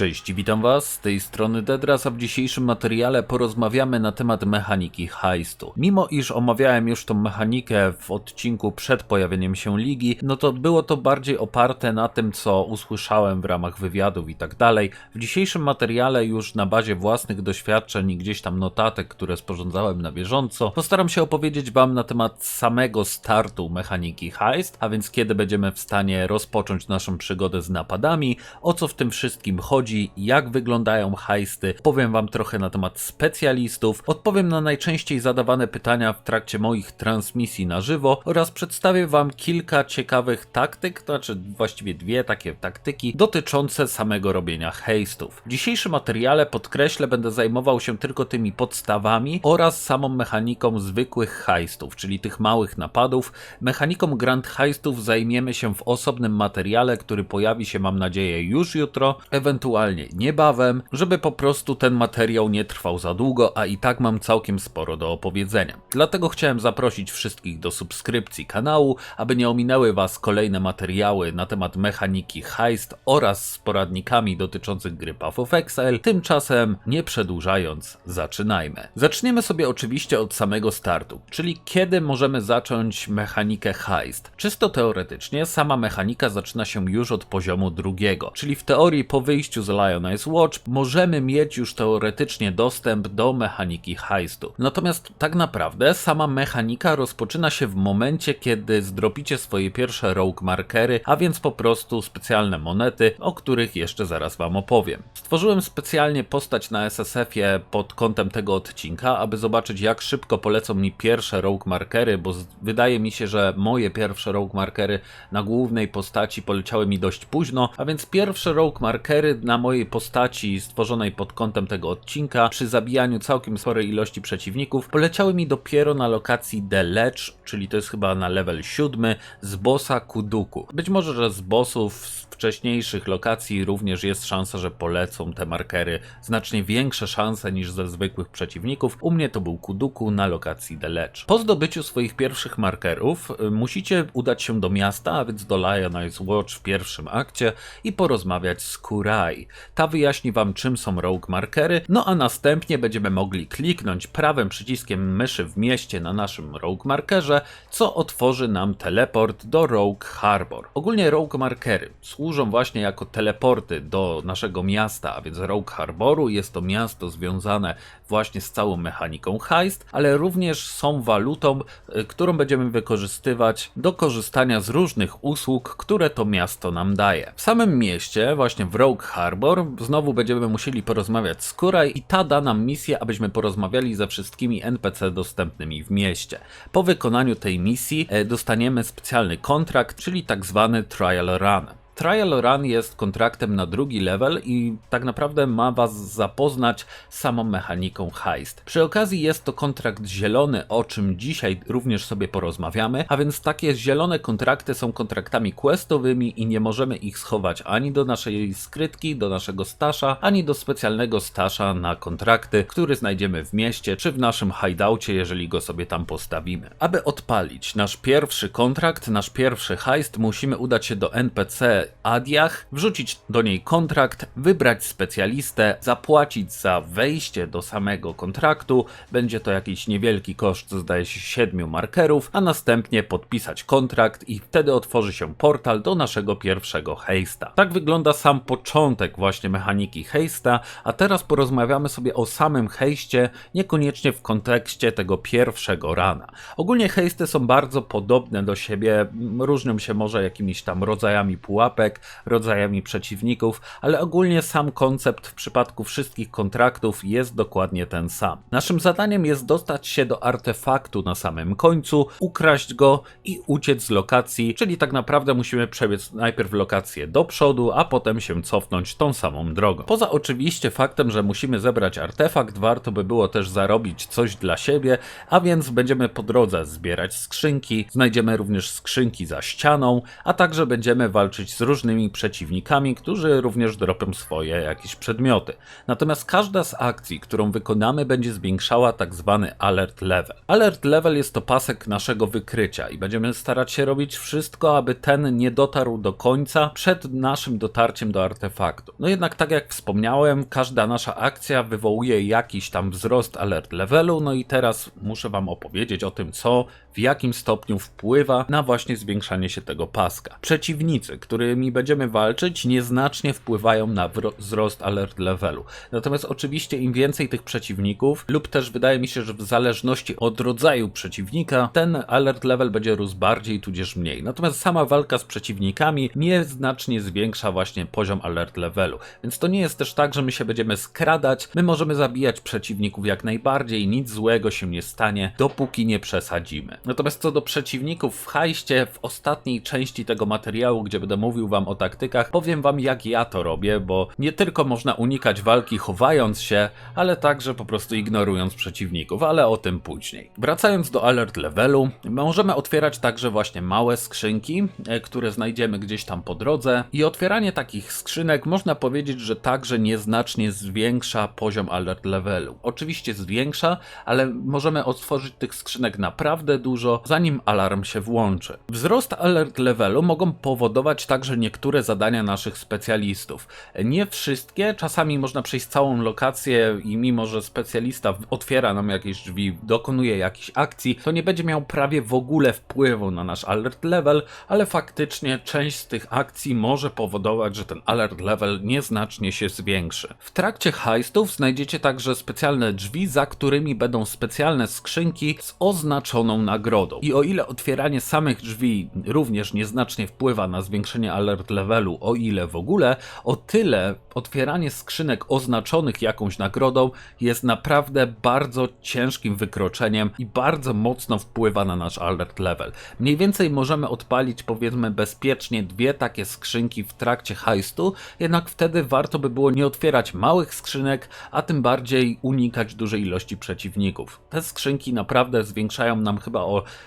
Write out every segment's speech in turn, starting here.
Cześć, witam Was, z tej strony Dedras, a w dzisiejszym materiale porozmawiamy na temat mechaniki heistu. Mimo iż omawiałem już tą mechanikę w odcinku przed pojawieniem się ligi, no to było to bardziej oparte na tym, co usłyszałem w ramach wywiadów i tak dalej. W dzisiejszym materiale już na bazie własnych doświadczeń i gdzieś tam notatek, które sporządzałem na bieżąco, postaram się opowiedzieć Wam na temat samego startu mechaniki heist, a więc kiedy będziemy w stanie rozpocząć naszą przygodę z napadami, o co w tym wszystkim chodzi, jak wyglądają heisty, powiem Wam trochę na temat specjalistów, odpowiem na najczęściej zadawane pytania w trakcie moich transmisji na żywo oraz przedstawię Wam kilka ciekawych taktyk, to znaczy właściwie dwie takie taktyki dotyczące samego robienia heistów. W dzisiejszym materiale podkreślę, będę zajmował się tylko tymi podstawami oraz samą mechaniką zwykłych heistów, czyli tych małych napadów. Mechaniką grand heistów zajmiemy się w osobnym materiale, który pojawi się mam nadzieję już jutro, ewentualnie niebawem, żeby po prostu ten materiał nie trwał za długo, a i tak mam całkiem sporo do opowiedzenia. Dlatego chciałem zaprosić wszystkich do subskrypcji kanału, aby nie ominęły Was kolejne materiały na temat mechaniki heist oraz z poradnikami dotyczących gry Path of Exile. Tymczasem, nie przedłużając, zaczynajmy. Zaczniemy sobie oczywiście od samego startu, czyli kiedy możemy zacząć mechanikę heist. Czysto teoretycznie sama mechanika zaczyna się już od poziomu drugiego, czyli w teorii po wyjściu z Lionize Watch możemy mieć już teoretycznie dostęp do mechaniki heistu. Natomiast tak naprawdę sama mechanika rozpoczyna się w momencie, kiedy zdropicie swoje pierwsze rogue markery, a więc po prostu specjalne monety, o których jeszcze zaraz wam opowiem. Stworzyłem specjalnie postać na SSF-ie pod kątem tego odcinka, aby zobaczyć jak szybko polecą mi pierwsze rogue markery, bo wydaje mi się, że moje pierwsze rogue markery na głównej postaci poleciały mi dość późno, a więc pierwsze rogue markery na mojej postaci stworzonej pod kątem tego odcinka przy zabijaniu całkiem sporej ilości przeciwników poleciały mi dopiero na lokacji The Ledge, czyli to jest chyba na level 7 z bossa Kuduku. Być może, że z bossów wcześniejszych lokacji również jest szansa, że polecą te markery znacznie większe szanse niż ze zwykłych przeciwników. U mnie to był Kuduku na lokacji Ledge. Po zdobyciu swoich pierwszych markerów y, musicie udać się do miasta, a więc do Lionize Watch w pierwszym akcie i porozmawiać z Kurai. Ta wyjaśni wam czym są rogue markery, no a następnie będziemy mogli kliknąć prawym przyciskiem myszy w mieście na naszym rogue markerze, co otworzy nam teleport do Rogue Harbor. Ogólnie rogue markery służą właśnie jako teleporty do naszego miasta, a więc Rogue Harboru jest to miasto związane właśnie z całą mechaniką heist, ale również są walutą, y, którą będziemy wykorzystywać do korzystania z różnych usług, które to miasto nam daje. W samym mieście, właśnie w Rogue Harbor, znowu będziemy musieli porozmawiać z Kuraj i ta da nam misję, abyśmy porozmawiali ze wszystkimi NPC dostępnymi w mieście. Po wykonaniu tej misji e, dostaniemy specjalny kontrakt, czyli tak zwany trial run. Trial Run jest kontraktem na drugi level i tak naprawdę ma Was zapoznać samą mechaniką heist. Przy okazji jest to kontrakt zielony, o czym dzisiaj również sobie porozmawiamy, a więc takie zielone kontrakty są kontraktami questowymi i nie możemy ich schować ani do naszej skrytki, do naszego stasza, ani do specjalnego stasza na kontrakty, który znajdziemy w mieście czy w naszym hideoutie, jeżeli go sobie tam postawimy. Aby odpalić nasz pierwszy kontrakt, nasz pierwszy heist, musimy udać się do NPC Adiach, wrzucić do niej kontrakt, wybrać specjalistę, zapłacić za wejście do samego kontraktu. Będzie to jakiś niewielki koszt, zdaje się 7 markerów, a następnie podpisać kontrakt i wtedy otworzy się portal do naszego pierwszego heista. Tak wygląda sam początek właśnie mechaniki heista, a teraz porozmawiamy sobie o samym heiście, niekoniecznie w kontekście tego pierwszego rana. Ogólnie heisty są bardzo podobne do siebie, różnią się może jakimiś tam rodzajami pułapek, rodzajami przeciwników, ale ogólnie sam koncept w przypadku wszystkich kontraktów jest dokładnie ten sam. Naszym zadaniem jest dostać się do artefaktu na samym końcu, ukraść go i uciec z lokacji, czyli tak naprawdę musimy przebiec najpierw lokację do przodu, a potem się cofnąć tą samą drogą. Poza oczywiście faktem, że musimy zebrać artefakt, warto by było też zarobić coś dla siebie, a więc będziemy po drodze zbierać skrzynki, znajdziemy również skrzynki za ścianą, a także będziemy walczyć z z różnymi przeciwnikami, którzy również dropią swoje jakieś przedmioty. Natomiast każda z akcji, którą wykonamy, będzie zwiększała tak zwany alert level. Alert level jest to pasek naszego wykrycia i będziemy starać się robić wszystko, aby ten nie dotarł do końca przed naszym dotarciem do artefaktu. No jednak tak jak wspomniałem, każda nasza akcja wywołuje jakiś tam wzrost alert levelu, no i teraz muszę wam opowiedzieć o tym, co w jakim stopniu wpływa na właśnie zwiększanie się tego paska. Przeciwnicy, którymi będziemy walczyć, nieznacznie wpływają na wzrost alert levelu. Natomiast oczywiście im więcej tych przeciwników, lub też wydaje mi się, że w zależności od rodzaju przeciwnika, ten alert level będzie rósł bardziej tudzież mniej. Natomiast sama walka z przeciwnikami nieznacznie zwiększa właśnie poziom alert levelu. Więc to nie jest też tak, że my się będziemy skradać, my możemy zabijać przeciwników jak najbardziej, nic złego się nie stanie, dopóki nie przesadzimy. Natomiast co do przeciwników w hajście, w ostatniej części tego materiału, gdzie będę mówił wam o taktykach, powiem wam jak ja to robię, bo nie tylko można unikać walki chowając się, ale także po prostu ignorując przeciwników, ale o tym później. Wracając do alert levelu, możemy otwierać także właśnie małe skrzynki, e, które znajdziemy gdzieś tam po drodze i otwieranie takich skrzynek można powiedzieć, że także nieznacznie zwiększa poziom alert levelu. Oczywiście zwiększa, ale możemy otworzyć tych skrzynek naprawdę dużo, zanim alarm się włączy. Wzrost alert levelu mogą powodować także niektóre zadania naszych specjalistów. Nie wszystkie, czasami można przejść całą lokację i mimo, że specjalista otwiera nam jakieś drzwi, dokonuje jakichś akcji, to nie będzie miał prawie w ogóle wpływu na nasz alert level, ale faktycznie część z tych akcji może powodować, że ten alert level nieznacznie się zwiększy. W trakcie heistów znajdziecie także specjalne drzwi, za którymi będą specjalne skrzynki z oznaczoną nagrodą. I o ile otwieranie samych drzwi również nieznacznie wpływa na zwiększenie alert levelu, o ile w ogóle, o tyle otwieranie skrzynek oznaczonych jakąś nagrodą jest naprawdę bardzo ciężkim wykroczeniem i bardzo mocno wpływa na nasz alert level. Mniej więcej możemy odpalić powiedzmy bezpiecznie dwie takie skrzynki w trakcie heistu, jednak wtedy warto by było nie otwierać małych skrzynek, a tym bardziej unikać dużej ilości przeciwników. Te skrzynki naprawdę zwiększają nam chyba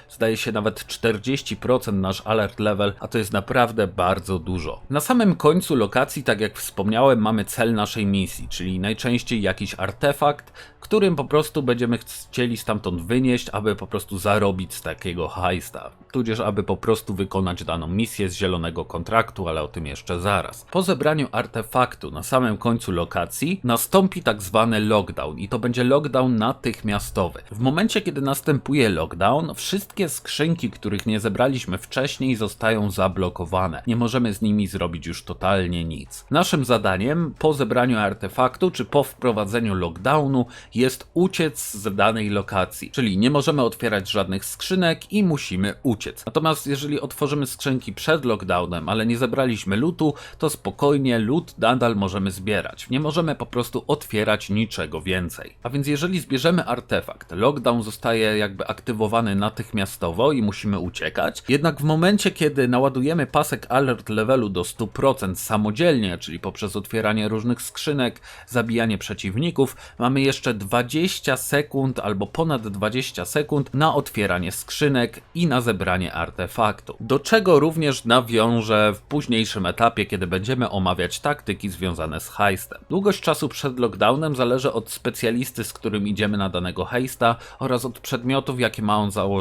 zdaje się, nawet 40% nasz alert level, a to jest naprawdę bardzo dużo. Na samym końcu lokacji, tak jak wspomniałem, mamy cel naszej misji, czyli najczęściej jakiś artefakt, którym po prostu będziemy chcieli stamtąd wynieść, aby po prostu zarobić z takiego heista, tudzież aby po prostu wykonać daną misję z zielonego kontraktu, ale o tym jeszcze zaraz. Po zebraniu artefaktu na samym końcu lokacji nastąpi tak zwany lockdown i to będzie lockdown natychmiastowy. W momencie, kiedy następuje lockdown, wszystkie skrzynki, których nie zebraliśmy wcześniej, zostają zablokowane. Nie możemy z nimi zrobić już totalnie nic. Naszym zadaniem po zebraniu artefaktu czy po wprowadzeniu lockdownu jest uciec z danej lokacji, czyli nie możemy otwierać żadnych skrzynek i musimy uciec. Natomiast jeżeli otworzymy skrzynki przed lockdownem, ale nie zebraliśmy lutu, to spokojnie lód nadal możemy zbierać. Nie możemy po prostu otwierać niczego więcej. A więc jeżeli zbierzemy artefakt, lockdown zostaje jakby aktywowany natychmiastowo i musimy uciekać. Jednak w momencie, kiedy naładujemy pasek alert levelu do 100% samodzielnie, czyli poprzez otwieranie różnych skrzynek, zabijanie przeciwników, mamy jeszcze 20 sekund albo ponad 20 sekund na otwieranie skrzynek i na zebranie artefaktu. Do czego również nawiążę w późniejszym etapie, kiedy będziemy omawiać taktyki związane z heistem. Długość czasu przed lockdownem zależy od specjalisty, z którym idziemy na danego heista oraz od przedmiotów, jakie ma on założone.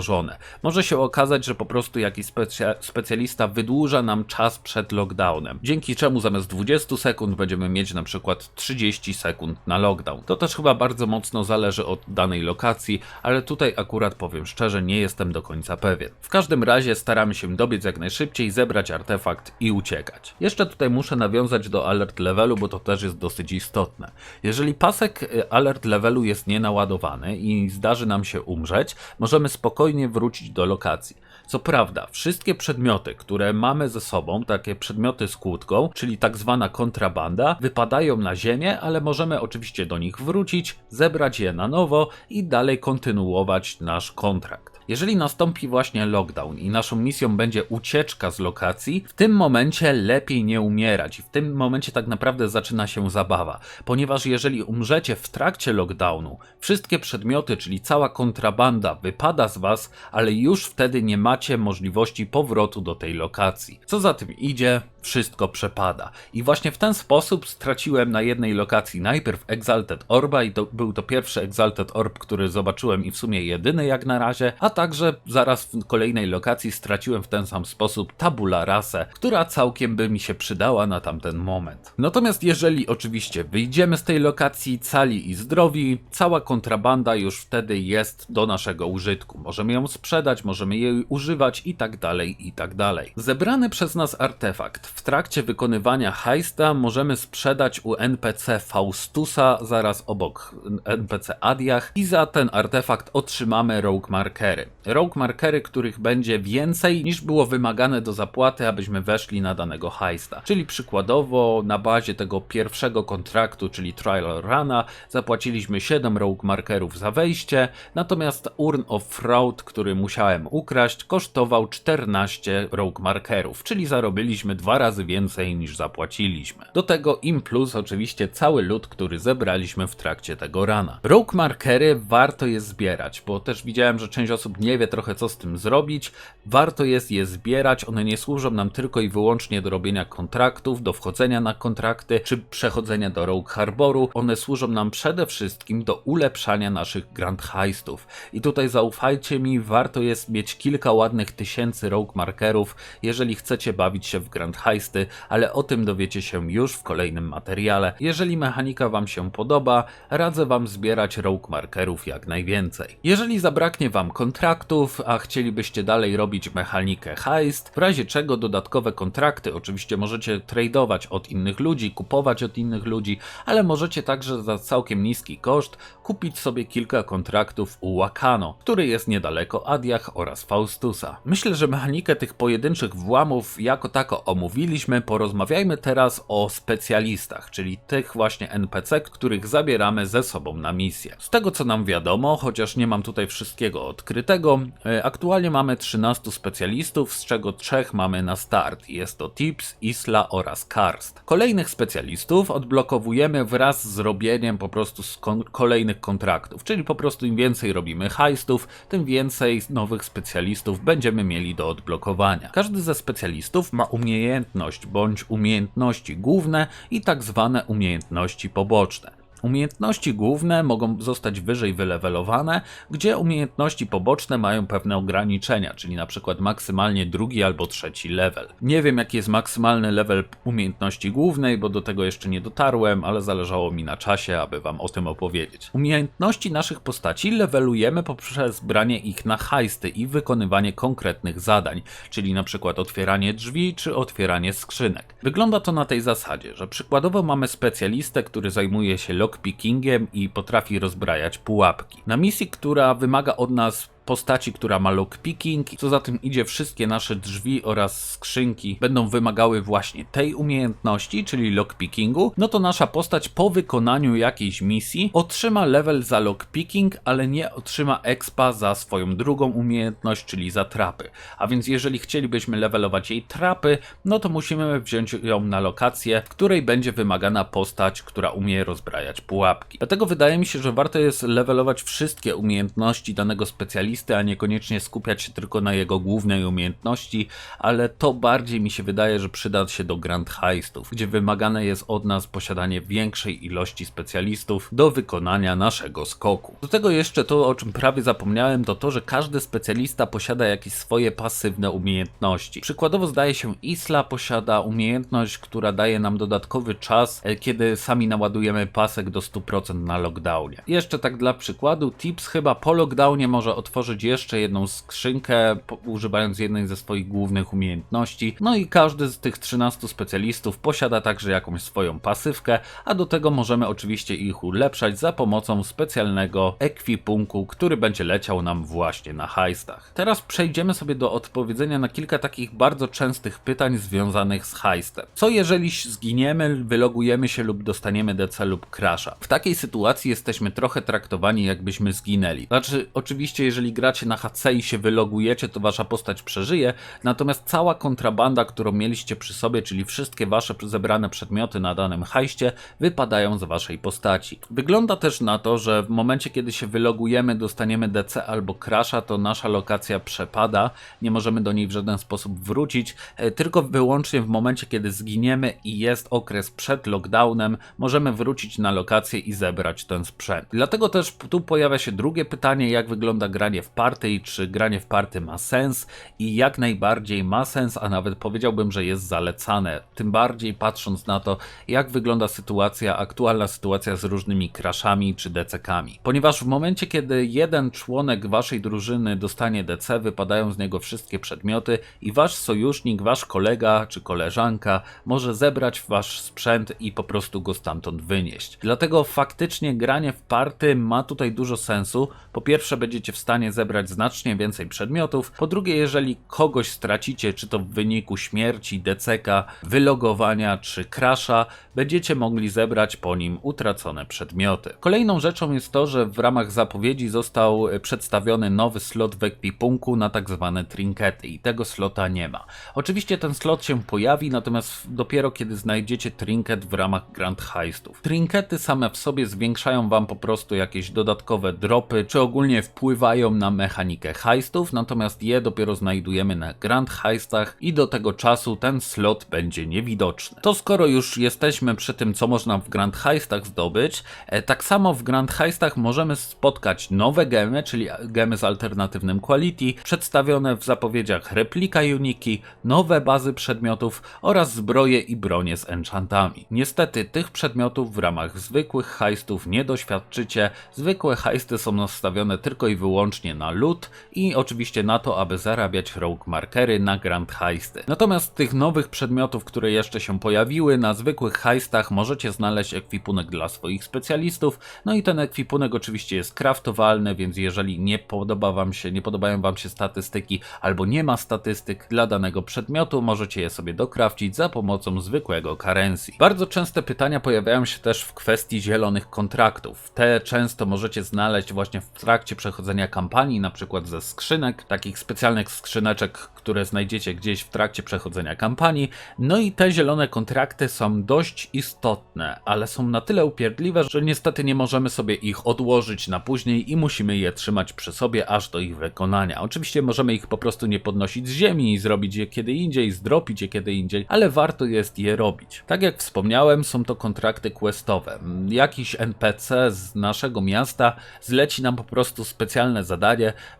Może się okazać, że po prostu jakiś specja specjalista wydłuża nam czas przed lockdownem, dzięki czemu zamiast 20 sekund będziemy mieć na przykład 30 sekund na lockdown. To też chyba bardzo mocno zależy od danej lokacji, ale tutaj akurat powiem szczerze, nie jestem do końca pewien. W każdym razie staramy się dobiec jak najszybciej, zebrać artefakt i uciekać. Jeszcze tutaj muszę nawiązać do alert levelu, bo to też jest dosyć istotne. Jeżeli pasek y, alert levelu jest nienaładowany i zdarzy nam się umrzeć, możemy spokojnie wrócić do lokacji. Co prawda, wszystkie przedmioty, które mamy ze sobą, takie przedmioty z kłódką, czyli tak zwana kontrabanda, wypadają na ziemię, ale możemy oczywiście do nich wrócić, zebrać je na nowo i dalej kontynuować nasz kontrakt. Jeżeli nastąpi właśnie lockdown i naszą misją będzie ucieczka z lokacji, w tym momencie lepiej nie umierać w tym momencie tak naprawdę zaczyna się zabawa, ponieważ jeżeli umrzecie w trakcie lockdownu, wszystkie przedmioty, czyli cała kontrabanda wypada z was, ale już wtedy nie macie możliwości powrotu do tej lokacji. Co za tym idzie, wszystko przepada. I właśnie w ten sposób straciłem na jednej lokacji najpierw Exalted Orba i to był to pierwszy Exalted Orb, który zobaczyłem i w sumie jedyny jak na razie, a także zaraz w kolejnej lokacji straciłem w ten sam sposób Tabula Rasę, która całkiem by mi się przydała na tamten moment. Natomiast jeżeli oczywiście wyjdziemy z tej lokacji cali i zdrowi, cała kontrabanda już wtedy jest do naszego użytku. Możemy ją sprzedać, możemy jej używać i tak dalej, i tak dalej. Zebrany przez nas artefakt w trakcie wykonywania heista możemy sprzedać u NPC Faustusa zaraz obok NPC Adiach i za ten artefakt otrzymamy rogue markery. Rogue markery, których będzie więcej niż było wymagane do zapłaty, abyśmy weszli na danego heista. Czyli przykładowo na bazie tego pierwszego kontraktu, czyli Trial Runa, zapłaciliśmy 7 rogue markerów za wejście, natomiast Urn of Fraud, który musiałem ukraść, kosztował 14 rogue markerów, czyli zarobiliśmy dwa razy więcej niż zapłaciliśmy. Do tego im plus oczywiście cały lód, który zebraliśmy w trakcie tego rana. Rogue markery warto je zbierać, bo też widziałem, że część osób nie wie trochę co z tym zrobić. Warto jest je zbierać, one nie służą nam tylko i wyłącznie do robienia kontraktów, do wchodzenia na kontrakty czy przechodzenia do Rogue Harboru. One służą nam przede wszystkim do ulepszania naszych Grand Heistów. I tutaj zaufajcie mi, warto jest mieć kilka ładnych tysięcy Rogue markerów, jeżeli chcecie bawić się w Grand Heisty, ale o tym dowiecie się już w kolejnym materiale. Jeżeli mechanika Wam się podoba, radzę Wam zbierać Rogue markerów jak najwięcej. Jeżeli zabraknie Wam kontraktów, a chcielibyście dalej robić mechanikę heist, w razie czego dodatkowe kontrakty, oczywiście możecie tradeować od innych ludzi, kupować od innych ludzi, ale możecie także za całkiem niski koszt kupić sobie kilka kontraktów u Wakano, który jest niedaleko Adiach oraz Faustusa. Myślę, że mechanikę tych pojedynczych włamów jako tako omówiliśmy, porozmawiajmy teraz o specjalistach, czyli tych właśnie NPC, których zabieramy ze sobą na misję. Z tego co nam wiadomo, chociaż nie mam tutaj wszystkiego odkrytego, e, aktualnie mamy 13 specjalistów, z czego trzech mamy na start. Jest to Tips, Isla oraz Karst. Kolejnych specjalistów odblokowujemy wraz z robieniem po prostu kon kolejnych kontraktów, czyli po prostu im więcej robimy heistów, tym więcej nowych specjalistów będziemy mieli do odblokowania. Każdy ze specjalistów ma umiejętność bądź umiejętności główne i tak zwane umiejętności poboczne. Umiejętności główne mogą zostać wyżej wylewelowane, gdzie umiejętności poboczne mają pewne ograniczenia, czyli na przykład maksymalnie drugi albo trzeci level. Nie wiem jaki jest maksymalny level umiejętności głównej, bo do tego jeszcze nie dotarłem, ale zależało mi na czasie, aby wam o tym opowiedzieć. Umiejętności naszych postaci levelujemy poprzez branie ich na heisty i wykonywanie konkretnych zadań, czyli na przykład otwieranie drzwi czy otwieranie skrzynek. Wygląda to na tej zasadzie, że przykładowo mamy specjalistę, który zajmuje się lockpickingiem i potrafi rozbrajać pułapki. Na misji, która wymaga od nas postaci, która ma lockpicking, co za tym idzie wszystkie nasze drzwi oraz skrzynki będą wymagały właśnie tej umiejętności, czyli lockpickingu, no to nasza postać po wykonaniu jakiejś misji otrzyma level za lockpicking, ale nie otrzyma expa za swoją drugą umiejętność, czyli za trapy. A więc jeżeli chcielibyśmy levelować jej trapy, no to musimy wziąć ją na lokację, w której będzie wymagana postać, która umie rozbrajać pułapki. Dlatego wydaje mi się, że warto jest levelować wszystkie umiejętności danego specjalisty, a niekoniecznie skupiać się tylko na jego głównej umiejętności, ale to bardziej mi się wydaje, że przyda się do Grand Heistów, gdzie wymagane jest od nas posiadanie większej ilości specjalistów do wykonania naszego skoku. Do tego jeszcze to, o czym prawie zapomniałem, to to, że każdy specjalista posiada jakieś swoje pasywne umiejętności. Przykładowo zdaje się Isla posiada umiejętność, która daje nam dodatkowy czas, e, kiedy sami naładujemy pasek do 100% na lockdownie. Jeszcze tak dla przykładu, Tips chyba po lockdownie może otworzyć otworzyć jeszcze jedną skrzynkę, używając jednej ze swoich głównych umiejętności. No i każdy z tych 13 specjalistów posiada także jakąś swoją pasywkę, a do tego możemy oczywiście ich ulepszać za pomocą specjalnego ekwipunku, który będzie leciał nam właśnie na heistach. Teraz przejdziemy sobie do odpowiedzenia na kilka takich bardzo częstych pytań związanych z heistem. Co jeżeli zginiemy, wylogujemy się lub dostaniemy DC lub crasha? W takiej sytuacji jesteśmy trochę traktowani jakbyśmy zginęli. Znaczy, oczywiście jeżeli gracie na HC i się wylogujecie, to wasza postać przeżyje, natomiast cała kontrabanda, którą mieliście przy sobie, czyli wszystkie wasze zebrane przedmioty na danym hajście, wypadają z waszej postaci. Wygląda też na to, że w momencie, kiedy się wylogujemy, dostaniemy DC albo crasha, to nasza lokacja przepada, nie możemy do niej w żaden sposób wrócić, e, tylko wyłącznie w momencie, kiedy zginiemy i jest okres przed lockdownem, możemy wrócić na lokację i zebrać ten sprzęt. Dlatego też tu pojawia się drugie pytanie, jak wygląda granie w party i czy granie w party ma sens i jak najbardziej ma sens, a nawet powiedziałbym, że jest zalecane. Tym bardziej patrząc na to, jak wygląda sytuacja, aktualna sytuacja z różnymi crashami czy DCkami. Ponieważ w momencie, kiedy jeden członek waszej drużyny dostanie DC, wypadają z niego wszystkie przedmioty i wasz sojusznik, wasz kolega czy koleżanka może zebrać wasz sprzęt i po prostu go stamtąd wynieść. Dlatego faktycznie granie w party ma tutaj dużo sensu. Po pierwsze, będziecie w stanie zebrać znacznie więcej przedmiotów. Po drugie, jeżeli kogoś stracicie, czy to w wyniku śmierci, DCK, wylogowania czy crasha, będziecie mogli zebrać po nim utracone przedmioty. Kolejną rzeczą jest to, że w ramach zapowiedzi został przedstawiony nowy slot w ekwipunku na tak zwane trinkety i tego slota nie ma. Oczywiście ten slot się pojawi, natomiast dopiero kiedy znajdziecie trinket w ramach Grand Heistów. Trinkety same w sobie zwiększają wam po prostu jakieś dodatkowe dropy, czy ogólnie wpływają na mechanikę heistów, natomiast je dopiero znajdujemy na Grand Heistach i do tego czasu ten slot będzie niewidoczny. To skoro już jesteśmy przy tym, co można w Grand Heistach zdobyć, e, tak samo w Grand Heistach możemy spotkać nowe gemy, czyli gemy z alternatywnym quality, przedstawione w zapowiedziach replika uniki, nowe bazy przedmiotów oraz zbroje i bronie z enchantami. Niestety tych przedmiotów w ramach zwykłych heistów nie doświadczycie. Zwykłe heisty są nastawione tylko i wyłącznie na loot i oczywiście na to, aby zarabiać rogue markery na grand heisty. Natomiast tych nowych przedmiotów, które jeszcze się pojawiły, na zwykłych heistach możecie znaleźć ekwipunek dla swoich specjalistów. No i ten ekwipunek oczywiście jest craftowalny, więc jeżeli nie podoba wam się, nie podobają wam się statystyki albo nie ma statystyk dla danego przedmiotu, możecie je sobie dokrawcić za pomocą zwykłego currency. Bardzo częste pytania pojawiają się też w kwestii zielonych kontraktów. Te często możecie znaleźć właśnie w trakcie przechodzenia kampanii, na przykład ze skrzynek, takich specjalnych skrzyneczek, które znajdziecie gdzieś w trakcie przechodzenia kampanii. No i te zielone kontrakty są dość istotne, ale są na tyle upierdliwe, że niestety nie możemy sobie ich odłożyć na później i musimy je trzymać przy sobie aż do ich wykonania. Oczywiście możemy ich po prostu nie podnosić z ziemi i zrobić je kiedy indziej, zdropić je kiedy indziej, ale warto jest je robić. Tak jak wspomniałem, są to kontrakty questowe. Jakiś NPC z naszego miasta zleci nam po prostu specjalne zadanie,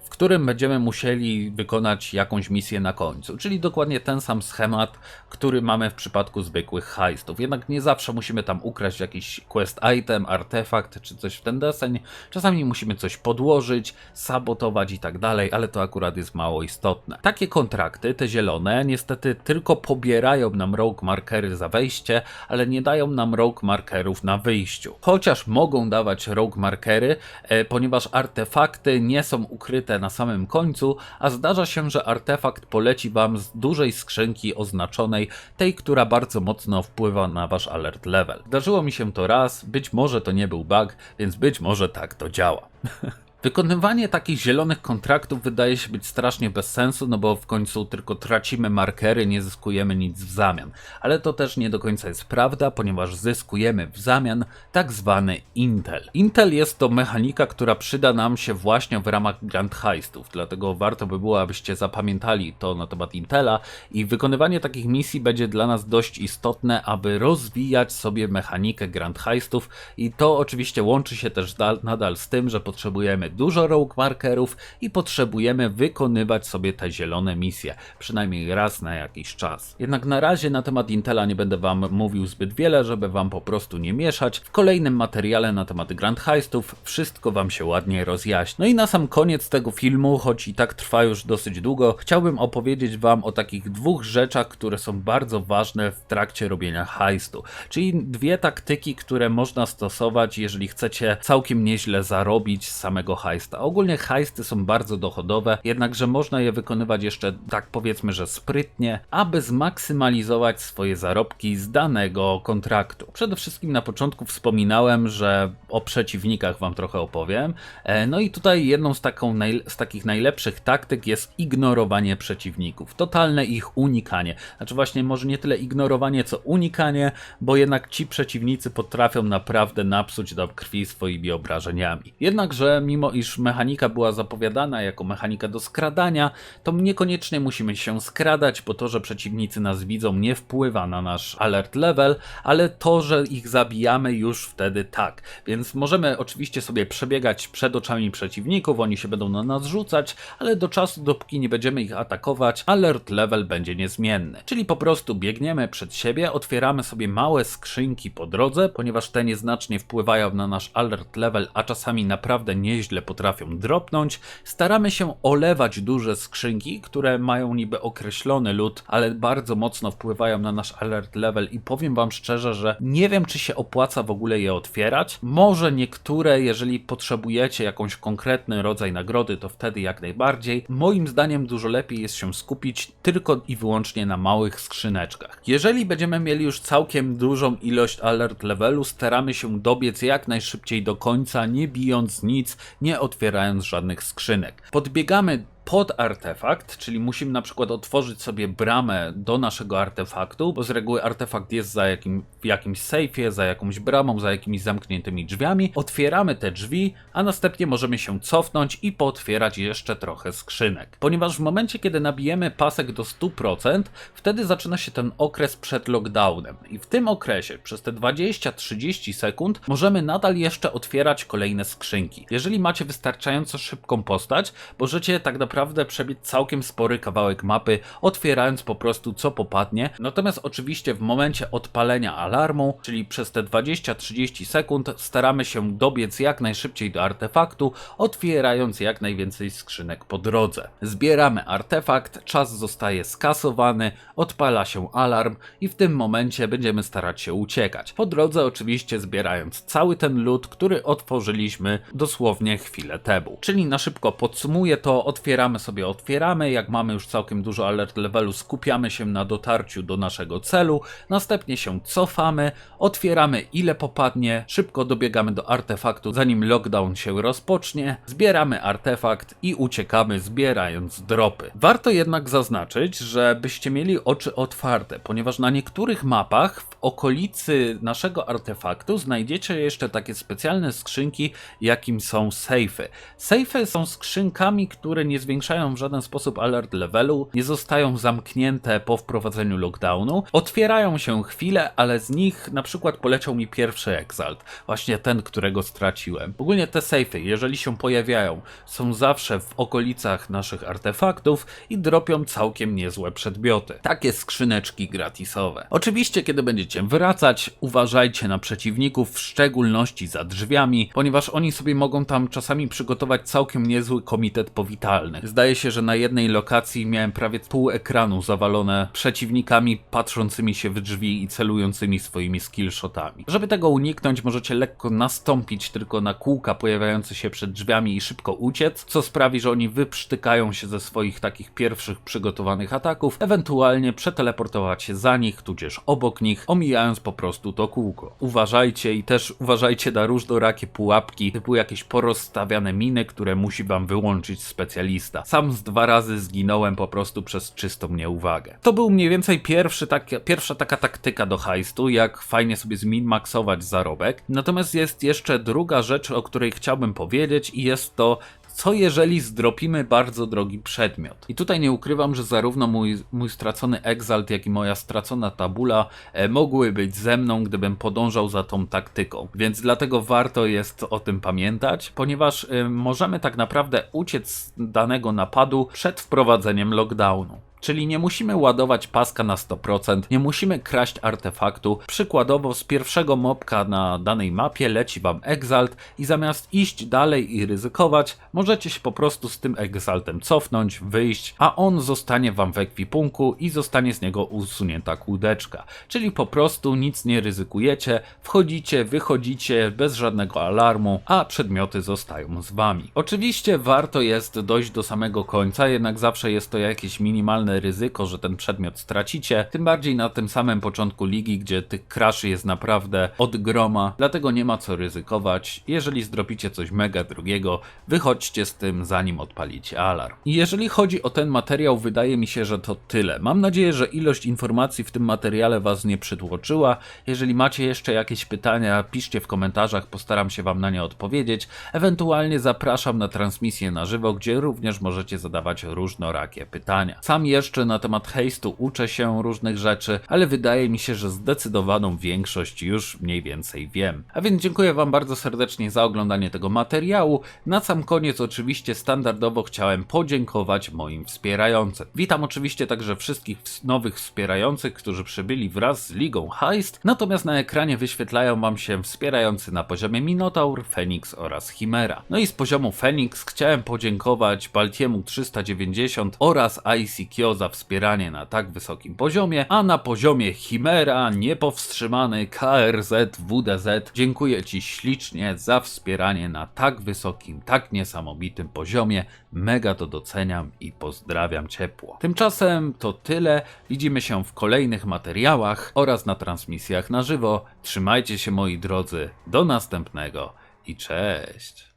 w którym będziemy musieli wykonać jakąś misję na końcu. Czyli dokładnie ten sam schemat, który mamy w przypadku zwykłych heistów. Jednak nie zawsze musimy tam ukraść jakiś quest item, artefakt czy coś w ten deseń. Czasami musimy coś podłożyć, sabotować i tak dalej, ale to akurat jest mało istotne. Takie kontrakty, te zielone, niestety tylko pobierają nam rogue markery za wejście, ale nie dają nam rogue markerów na wyjściu. Chociaż mogą dawać rogue markery, e, ponieważ artefakty nie są ukryte na samym końcu, a zdarza się, że artefakt poleci wam z dużej skrzynki oznaczonej, tej, która bardzo mocno wpływa na wasz alert level. Zdarzyło mi się to raz, być może to nie był bug, więc być może tak to działa. Wykonywanie takich zielonych kontraktów wydaje się być strasznie bez sensu, no bo w końcu tylko tracimy markery, nie zyskujemy nic w zamian. Ale to też nie do końca jest prawda, ponieważ zyskujemy w zamian tak zwany Intel. Intel jest to mechanika, która przyda nam się właśnie w ramach Grand Heistów, dlatego warto by było, abyście zapamiętali to na temat Intela i wykonywanie takich misji będzie dla nas dość istotne, aby rozwijać sobie mechanikę Grand Heistów i to oczywiście łączy się też nadal z tym, że potrzebujemy dużo rogue markerów i potrzebujemy wykonywać sobie te zielone misje, przynajmniej raz na jakiś czas. Jednak na razie na temat Intela nie będę wam mówił zbyt wiele, żeby wam po prostu nie mieszać. W kolejnym materiale na temat Grand Heistów wszystko wam się ładnie rozjaśni. No i na sam koniec tego filmu, choć i tak trwa już dosyć długo, chciałbym opowiedzieć wam o takich dwóch rzeczach, które są bardzo ważne w trakcie robienia heistu. Czyli dwie taktyki, które można stosować, jeżeli chcecie całkiem nieźle zarobić z samego heista. Ogólnie heisty są bardzo dochodowe, jednakże można je wykonywać jeszcze tak powiedzmy, że sprytnie, aby zmaksymalizować swoje zarobki z danego kontraktu. Przede wszystkim na początku wspominałem, że o przeciwnikach wam trochę opowiem. E, no i tutaj jedną z, taką, z takich najlepszych taktyk jest ignorowanie przeciwników. Totalne ich unikanie. Znaczy właśnie może nie tyle ignorowanie, co unikanie, bo jednak ci przeciwnicy potrafią naprawdę napsuć do krwi swoimi obrażeniami. Jednakże mimo iż mechanika była zapowiadana jako mechanika do skradania, to niekoniecznie musimy się skradać, bo to, że przeciwnicy nas widzą nie wpływa na nasz alert level, ale to, że ich zabijamy już wtedy tak. Więc możemy oczywiście sobie przebiegać przed oczami przeciwników, oni się będą na nas rzucać, ale do czasu, dopóki nie będziemy ich atakować, alert level będzie niezmienny. Czyli po prostu biegniemy przed siebie, otwieramy sobie małe skrzynki po drodze, ponieważ te nieznacznie wpływają na nasz alert level, a czasami naprawdę nieźle potrafią dropnąć. Staramy się olewać duże skrzynki, które mają niby określony lód, ale bardzo mocno wpływają na nasz alert level i powiem wam szczerze, że nie wiem czy się opłaca w ogóle je otwierać. Może niektóre, jeżeli potrzebujecie jakąś konkretny rodzaj nagrody, to wtedy jak najbardziej. Moim zdaniem dużo lepiej jest się skupić tylko i wyłącznie na małych skrzyneczkach. Jeżeli będziemy mieli już całkiem dużą ilość alert levelu, staramy się dobiec jak najszybciej do końca, nie bijąc nic, nie otwierając żadnych skrzynek. Podbiegamy pod artefakt, czyli musimy na przykład otworzyć sobie bramę do naszego artefaktu, bo z reguły artefakt jest za jakim, w jakimś sejfie, za jakąś bramą, za jakimiś zamkniętymi drzwiami. Otwieramy te drzwi, a następnie możemy się cofnąć i pootwierać jeszcze trochę skrzynek. Ponieważ w momencie, kiedy nabijemy pasek do 100%, wtedy zaczyna się ten okres przed lockdownem. I w tym okresie, przez te 20-30 sekund, możemy nadal jeszcze otwierać kolejne skrzynki. Jeżeli macie wystarczająco szybką postać, możecie tak naprawdę naprawdę przebić całkiem spory kawałek mapy, otwierając po prostu co popadnie. Natomiast oczywiście w momencie odpalenia alarmu, czyli przez te 20-30 sekund, staramy się dobiec jak najszybciej do artefaktu, otwierając jak najwięcej skrzynek po drodze. Zbieramy artefakt, czas zostaje skasowany, odpala się alarm i w tym momencie będziemy starać się uciekać. Po drodze oczywiście zbierając cały ten lód, który otworzyliśmy dosłownie chwilę temu. Czyli na szybko podsumuję to, otwieramy otwieramy sobie, otwieramy. Jak mamy już całkiem dużo alert levelu, skupiamy się na dotarciu do naszego celu. Następnie się cofamy, otwieramy ile popadnie, szybko dobiegamy do artefaktu, zanim lockdown się rozpocznie. Zbieramy artefakt i uciekamy, zbierając dropy. Warto jednak zaznaczyć, że byście mieli oczy otwarte, ponieważ na niektórych mapach w okolicy naszego artefaktu znajdziecie jeszcze takie specjalne skrzynki, jakim są sejfy. Sejfy są skrzynkami, które nie zwiększają w żaden sposób alert levelu, nie zostają zamknięte po wprowadzeniu lockdownu, otwierają się chwilę, ale z nich na przykład poleciał mi pierwszy exalt, właśnie ten, którego straciłem. Ogólnie te safe'y, jeżeli się pojawiają, są zawsze w okolicach naszych artefaktów i dropią całkiem niezłe przedmioty. Takie skrzyneczki gratisowe. Oczywiście, kiedy będziecie wracać, uważajcie na przeciwników, w szczególności za drzwiami, ponieważ oni sobie mogą tam czasami przygotować całkiem niezły komitet powitalny. Zdaje się, że na jednej lokacji miałem prawie pół ekranu zawalone przeciwnikami patrzącymi się w drzwi i celującymi swoimi skillshotami. Żeby tego uniknąć, możecie lekko nastąpić tylko na kółka pojawiające się przed drzwiami i szybko uciec, co sprawi, że oni wyprztykają się ze swoich takich pierwszych przygotowanych ataków, ewentualnie przeteleportować się za nich, tudzież obok nich, omijając po prostu to kółko. Uważajcie i też uważajcie na różnorakie pułapki, typu jakieś porozstawiane miny, które musi wam wyłączyć specjalista sam z dwa razy zginąłem po prostu przez czystą nieuwagę. To był mniej więcej pierwszy tak, pierwsza taka taktyka do heistu, jak fajnie sobie zminmaksować zarobek. Natomiast jest jeszcze druga rzecz, o której chciałbym powiedzieć i jest to co jeżeli zdropimy bardzo drogi przedmiot? I tutaj nie ukrywam, że zarówno mój, mój stracony Exalt, jak i moja stracona tabula e, mogły być ze mną, gdybym podążał za tą taktyką. Więc dlatego warto jest o tym pamiętać, ponieważ e, możemy tak naprawdę uciec z danego napadu przed wprowadzeniem lockdownu. Czyli nie musimy ładować paska na 100%, nie musimy kraść artefaktu. Przykładowo z pierwszego mobka na danej mapie leci wam Exalt i zamiast iść dalej i ryzykować, możecie się po prostu z tym Exaltem cofnąć, wyjść, a on zostanie wam w ekwipunku i zostanie z niego usunięta kłódeczka. Czyli po prostu nic nie ryzykujecie, wchodzicie, wychodzicie bez żadnego alarmu, a przedmioty zostają z wami. Oczywiście warto jest dojść do samego końca, jednak zawsze jest to jakieś minimalne ryzyko, że ten przedmiot stracicie, tym bardziej na tym samym początku ligi, gdzie tych kraszy jest naprawdę od groma, dlatego nie ma co ryzykować. Jeżeli zdropicie coś mega drugiego, wychodźcie z tym zanim odpalicie alarm. Jeżeli chodzi o ten materiał, wydaje mi się, że to tyle. Mam nadzieję, że ilość informacji w tym materiale Was nie przytłoczyła. Jeżeli macie jeszcze jakieś pytania, piszcie w komentarzach, postaram się Wam na nie odpowiedzieć. Ewentualnie zapraszam na transmisję na żywo, gdzie również możecie zadawać różnorakie pytania. Sam jeszcze na temat hejstu uczę się różnych rzeczy, ale wydaje mi się, że zdecydowaną większość już mniej więcej wiem. A więc dziękuję Wam bardzo serdecznie za oglądanie tego materiału. Na sam koniec oczywiście standardowo chciałem podziękować moim wspierającym. Witam oczywiście także wszystkich ws- nowych wspierających, którzy przybyli wraz z Ligą Heist, natomiast na ekranie wyświetlają Wam się wspierający na poziomie Minotaur, Phoenix oraz Chimera. No i z poziomu Phoenix chciałem podziękować Baltiemu 390 oraz ICQ za wspieranie na tak wysokim poziomie, a na poziomie Chimera niepowstrzymany KRZ WDZ dziękuję Ci ślicznie za wspieranie na tak wysokim, tak niesamowitym poziomie. Mega to doceniam i pozdrawiam ciepło. Tymczasem to tyle. Widzimy się w kolejnych materiałach oraz na transmisjach na żywo. Trzymajcie się moi drodzy. Do następnego i cześć.